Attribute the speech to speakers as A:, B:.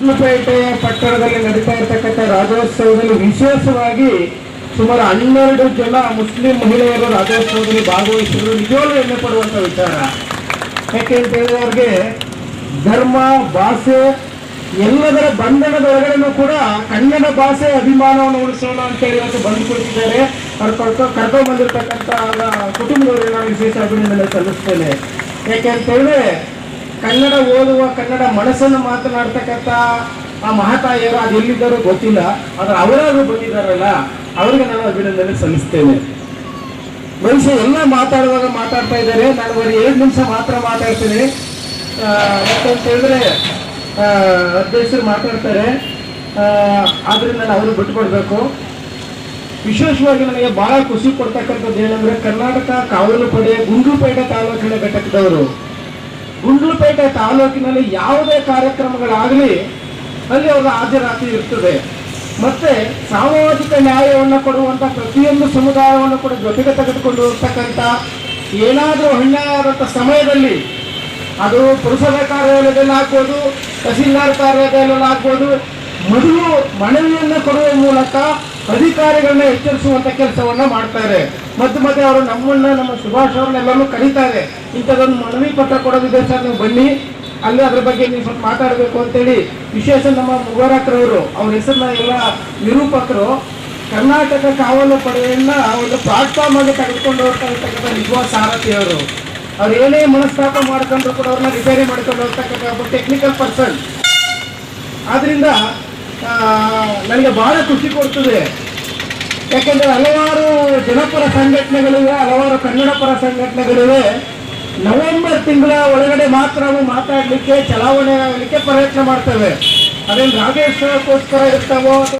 A: ಗುಂಡ್ಲುಪೇಟೆ ಪಟ್ಟಣದಲ್ಲಿ ನಡೀತಾ ಇರತಕ್ಕಂಥ ರಾಜ್ಯೋತ್ಸವದಲ್ಲಿ ವಿಶೇಷವಾಗಿ ಸುಮಾರು ಹನ್ನೆರಡು ಜನ ಮುಸ್ಲಿಂ ಮಹಿಳೆಯರು ರಾಜ್ಯೋತ್ಸವದಲ್ಲಿ ಭಾಗವಹಿಸಿದ್ರು ನಿಜವಾಗ್ಲೂ ಹೆಮ್ಮೆ ಪಡುವಂತ ವಿಚಾರ. ಯಾಕೆ ಅಂತ ಹೇಳಿದವ್ರಿಗೆ ಧರ್ಮ, ಭಾಷೆ, ಎಲ್ಲದರ ಬಂಧನದ ಕೂಡ ಕನ್ನಡ ಭಾಷೆ ಅಭಿಮಾನವನ್ನು ಉಳಿಸೋಣ ಅಂತ ಹೇಳಿ ಬಂದು ಕುಳಿತಿದ್ದಾರೆ ಅವ್ರು ಕರ್ಕೊ ಕರ್ಕೊಂಡು ಬಂದಿರತಕ್ಕಂಥ ಕುಟುಂಬದವರಿಗೆ ನಾನು ವಿಶೇಷ ಅಭಿನಂದನೆ ಸಲ್ಲಿಸ್ತೇನೆ. ಯಾಕೆ ಅಂತ ಹೇಳಿದ್ರೆ ಕನ್ನಡ ಓದುವ ಕನ್ನಡ ಮನಸ್ಸನ್ನು ಮಾತನಾಡ್ತಕ್ಕಂಥ ಆ ಮಹಾತಾಯಿಯರು ಅದು ಎಲ್ಲಿದ್ದಾರೋ ಗೊತ್ತಿಲ್ಲ ಆದ್ರೆ ಅವರಾದ್ರೂ ಬಂದಿದ್ದಾರಲ್ಲ ಅವರಿಗೆ ನಾನು ಅಭಿನಂದನೆ ಸಲ್ಲಿಸ್ತೇನೆ. ಮನುಷ್ಯ ಎಲ್ಲ ಮಾತಾಡುವಾಗ ಮಾತಾಡ್ತಾ ಇದ್ದಾರೆ. ನಾನು ಬರೀ ಎರಡು ನಿಮಿಷ ಮಾತ್ರ ಮಾತಾಡ್ತೀನಿ. ಯಾಕಂತ ಹೇಳಿದ್ರೆ ಅಧ್ಯಕ್ಷರು ಮಾತಾಡ್ತಾರೆ. ಆ, ಆದ್ರಿಂದ ನಾನು ಅವರು ಬಿಟ್ಟುಕೊಡ್ಬೇಕು. ವಿಶೇಷವಾಗಿ ನನಗೆ ಬಹಳ ಖುಷಿ ಕೊಡ್ತಕ್ಕಂಥದ್ದು ಏನಂದ್ರೆ ಕರ್ನಾಟಕ ಕಾವಲು ಪಡೆ ಗುಂಡ್ಲುಪೇಟೆ ತಾಲೂಕಿನ ಘಟಕದವರು. ಗುಂಡ್ಲುಪೇಟೆ ತಾಲೂಕಿನಲ್ಲಿ ಯಾವುದೇ ಕಾರ್ಯಕ್ರಮಗಳಾಗಲಿ, ಅಲ್ಲಿ ಅವರ ಹಾಜರಾತಿ ಇರ್ತದೆ. ಮತ್ತೆ ಸಾಮಾಜಿಕ ನ್ಯಾಯವನ್ನು ಕೊಡುವಂತ ಪ್ರತಿಯೊಂದು ಸಮುದಾಯವನ್ನು ಕೂಡ ಜೊತೆಗೆ ತೆಗೆದುಕೊಂಡು ಹೋಗ್ತಕ್ಕಂಥ ಏನಾದರೂ ಆದಂಥ ಸಮಯದಲ್ಲಿ ಅದು ಪುರಸಭೆ ಕಾರ್ಯಾಲಯದಲ್ಲಿ ಆಗ್ಬೋದು, ತಹಸೀಲ್ದಾರ್ ಕಾರ್ಯಾಲಯದಲ್ಲಿ ಆಗ್ಬೋದು ಮೊದಲು ಮನವಿಯನ್ನು ಕೊಡುವ ಮೂಲಕ ಅಧಿಕಾರಿಗಳನ್ನ ಎಚ್ಚರಿಸುವಂತ ಕೆಲಸವನ್ನ ಮಾಡ್ತಾರೆ ಮಧ್ಯ ಮಧ್ಯೆ ಅವರು ನಮ್ಮನ್ನ, ನಮ್ಮ ಸುಭಾಷ್ ಅವ್ರನ್ನೆಲ್ಲರೂ ಕರೀತಾರೆ ಇಂಥದ್ದೊಂದು ಮನವಿ ಪತ್ರ ಕೊಡೋದಿದೆ ಸರ್, ನೀವು ಬನ್ನಿ. ಅಲ್ಲಿ ಅದ್ರ ಬಗ್ಗೆ ನೀವು ಸ್ವಲ್ಪ ಮಾತಾಡಬೇಕು ಅಂತೇಳಿ ವಿಶೇಷ ನಮ್ಮ ಮುಬಾರಕ್ರವರು ಅವ್ರ ಹೆಸರನ್ನ ಎಲ್ಲ ನಿರೂಪಕರು ಕರ್ನಾಟಕ ಕಾವಲು ಪಡೆಯನ್ನ ಒಂದು ಪ್ಲಾಟ್ಫಾರ್ಮ್ ಆಗಿ ತೆಗೆದುಕೊಂಡು ಹೋಗ್ತಾ ಇರ್ತಕ್ಕಂಥ ನಿಜವಾದ ಸಾರಥಿ ಅವರು. ಅವ್ರು ಏನೇ ಮನಸ್ತಾಪ ಮಾಡ್ಕೊಂಡ್ರು ಕೂಡ ಅವ್ರನ್ನ ರಿಪೇರಿ ಮಾಡ್ಕೊಂಡು ಹೋಗ್ತಕ್ಕಂಥ ಒಬ್ಬ ಟೆಕ್ನಿಕಲ್ ಪರ್ಸನ್ ಆದ್ರಿಂದ ನನಗೆ ಬಹಳ ಖುಷಿ ಕೊಡ್ತದೆ. ಯಾಕೆಂದರೆ ಹಲವಾರು ಜನಪರ ಸಂಘಟನೆಗಳಿವೆ, ಹಲವಾರು ಕನ್ನಡ ಪರ ಸಂಘಟನೆಗಳಿವೆ. ನವೆಂಬರ್ ತಿಂಗಳ ಒಳಗಡೆ ಮಾತ್ರ ನಾವು ಮಾತಾಡಲಿಕ್ಕೆ, ಚಲಾವಣೆ ಆಗಲಿಕ್ಕೆ ಪ್ರಯತ್ನ ಮಾಡ್ತೇವೆ. ಅದೇನು ರಾಜೇಶ್ವರಕ್ಕೋಸ್ಕರ ಇರ್ತಾವೋ